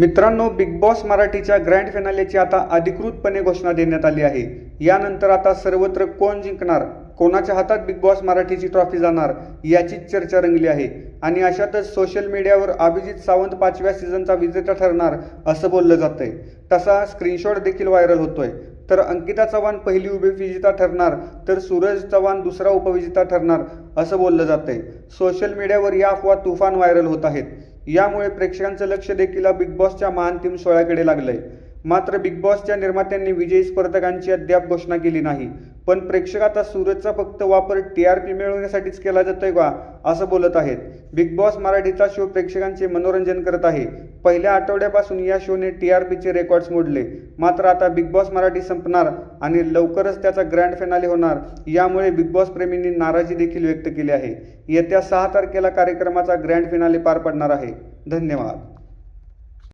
मित्रांनो Bigg Boss मराठीच्या grand फिनालेची आता अधिकृतपणे घोषणा देण्यात आली आहे. यानंतर आता सर्वत्र कोण जिंकणार कोणाच्या हातात बिग बॉस मराठीची ट्रॉफी जाणार याचीच चर्चा रंगली आहे. आणि अशातच सोशल मीडियावर अभिजित सावंत पाचव्या सीझनचा विजेता ठरणार असं बोललं जातंय. तसा स्क्रीनशॉट देखील व्हायरल होतोय. तर अंकिता चव्हाण पहिली उपविजेता ठरणार तर सूरज चव्हाण दुसरा उपविजेता ठरणार असं बोललं जातंय. सोशल मीडियावर या अफवा तुफान व्हायरल होत आहेत. यामुळे प्रेक्षकांचं लक्ष देखील बिग बॉसच्या महांतिम सोहळ्याकडे लागलंय. मात्र बिग बॉसच्या निर्मात्यांनी विजयी स्पर्धकांची अद्याप घोषणा केली नाही. पण प्रेक्षक आता सूरजचा फक्त वापर टी आर पी मिळवण्यासाठीच केला जातोय का असं बोलत आहेत. बिग बॉस मराठीचा शो प्रेक्षकांचे मनोरंजन करत आहे. पहिल्या आठवड्यापासून या शोने टी आर पीचे रेकॉर्ड्स मोडले. मात्र आता बिग बॉस मराठी संपणार आणि लवकरच त्याचा ग्रँड फेनाले होणार यामुळे बिग बॉस प्रेमींनी नाराजी देखील व्यक्त केली आहे. येत्या सहा तारखेला कार्यक्रमाचा ग्रँड फिनाले पार पडणार आहे. धन्यवाद.